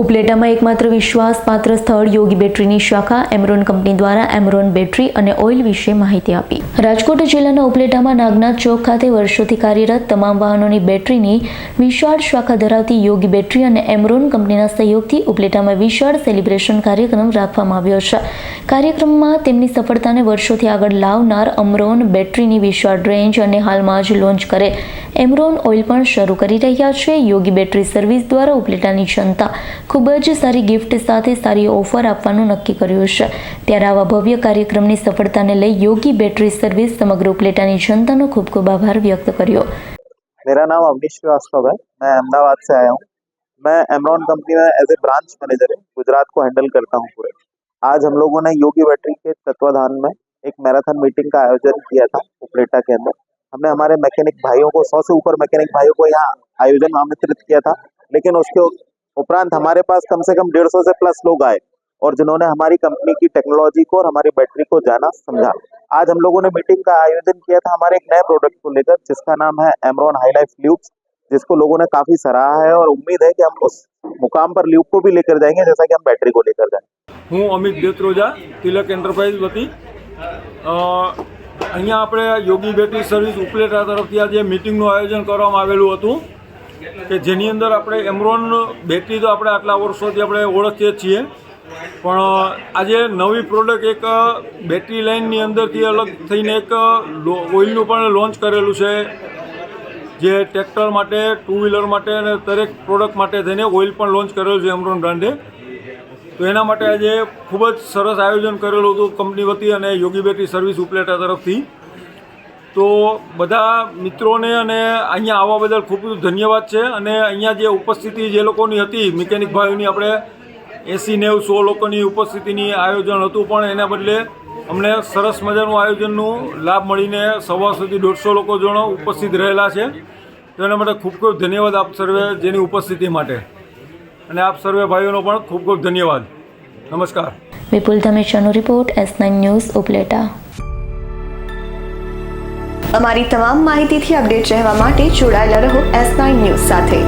ઉપલેટામાં એકમાત્ર વિશ્વાસપાત્ર સ્થળ યોગી બેટરીની શાખા એમરોન કંપની દ્વારા એમરોન બેટરી અને ઓઇલ વિશે માહિતી આપી. રાજકોટ જિલ્લાના ઉપલેટામાં નાગનાથ ચોક ખાતે વર્ષોથી કાર્યરત તમામ વાહનોની બેટરીની વિશાળ શાખા ધરાવતી યોગી બેટરી અને એમરોન કંપનીના સહયોગથી ઉપલેટામાં વિશાળ સેલિબ્રેશન કાર્યક્રમ રાખવામાં આવ્યો છે. કાર્યક્રમમાં તેમની સફળતાને વર્ષોથી આગળ લાવનાર અમરોન બેટરીની વિશાળ રેન્જ અને હાલમાં જ લોન્ચ કરે. એમરોન ઓઇલ પણ શરૂ કરી રહ્યા છે યોગી બેટરી સર્વિસ દ્વારા ઉપલેટાની જનતા ખૂબ જ સારી ગિફ્ટ સાથે સારી ઓફર આપવાનું નક્કી કર્યું છે ત્યારે આવા ભવ્ય કાર્યક્રમની સફળતાને લઈ યોગી બેટરી સર્વિસ સમગ્ર ઉપલેટાની જનતાનો ખૂબ ખૂબ આભાર વ્યક્ત કર્યો मेरा नाम अवनीश श्रीवास्तव है मैं अहमदाबाद से आया हूँ मैं एमरॉन कंपनी में एज ए ब्रांच मैनेजर है गुजरात को हैंडल करता हूँ पूरे आज हम लोगों ने योगी बैटरी के तत्वाधान में एक मैराथन मीटिंग का आयोजन किया था उपलेटा के अंदर हमने हमारे मैकेनिक भाइयों को, सौ से ऊपर मैकेनिक भाइयों को यहाँ आयोजन आमंत्रित किया था। लेकिन उसके उपरांत हमारे पास कम से कम डेढ़ सौ से प्लस लोग आए और जिन्होंने हमारी कंपनी की टेक्नोलॉजी को और हमारी बैटरी को जाना समझा। आज हम लोगों ने मीटिंग का आयोजन किया था हमारे एक नए प्रोडक्ट को लेकर, जिसका नाम है एमरॉन हाई लाइफ ल्यूब्स जिसको लोगों ने काफ़ी सराहा है और उम्मीद है कि हम उस मुकाम पर ल्यूब को भी लेकर जाएँगे, जैसा कि हम बैटरी को लेकर जाएँगे हूँ अमित देत्रोजा तिलक एंटरप्राइज वती અહીંયા આપણે યોગી બેટરી સર્વિસ ઉપલેટા તરફથી આજે મિટિંગનું આયોજન કરવામાં આવેલું હતું કે જેની અંદર આપણે એમરોન બેટરી તો આપણે આટલા વર્ષોથી આપણે ઓળખીએ છીએ. પણ આજે નવી પ્રોડક્ટ એક બેટરી લાઇનની અંદરથી અલગ થઈને એક ઓઇલનું પણ લોન્ચ કરેલું છે. જે ટ્રેક્ટર માટે ટુ વ્હીલર માટે અને દરેક પ્રોડક્ટ માટે થઈને ઓઇલ પણ લોન્ચ કરેલું છે એમરોન બ્રાન્ડે તો એના માટે આજે ખૂબ જ સરસ આયોજન કરેલું હતું કંપની વતી અને યોગી બેટરી સર્વિસ ઉપલેટા તરફથી. તો બધા મિત્રોને અને અહીંયા આવવા બદલ ખૂબ ધન્યવાદ છે. અને અહીંયા જે ઉપસ્થિતિ જે લોકોની હતી, મિકેનિક ભાઈઓની આપણે એંસી નેવ, સો લોકોની ઉપસ્થિતિની આયોજન હતું, પણ એના બદલે અમને સરસ મજાનું આયોજનનું લાભ મળીને સવા સુધી દોઢસો લોકો જણો ઉપસ્થિત રહેલા છે. તો એના માટે ખૂબ ખૂબ ધન્યવાદ આપ સર્વે જેની ઉપસ્થિતિ માટે. અને આપ સર્વે ભાઈઓનો પણ ખૂબ ખૂબ ધન્યવાદ. નમસ્કાર. Vipul ધમેશાનો report S nine news Upleta. અમારી તમામ માહિતીથી અપડેટ રહેવા માટે જોડાયેલા રહો એસ નાઇન ન્યૂઝ સાથે.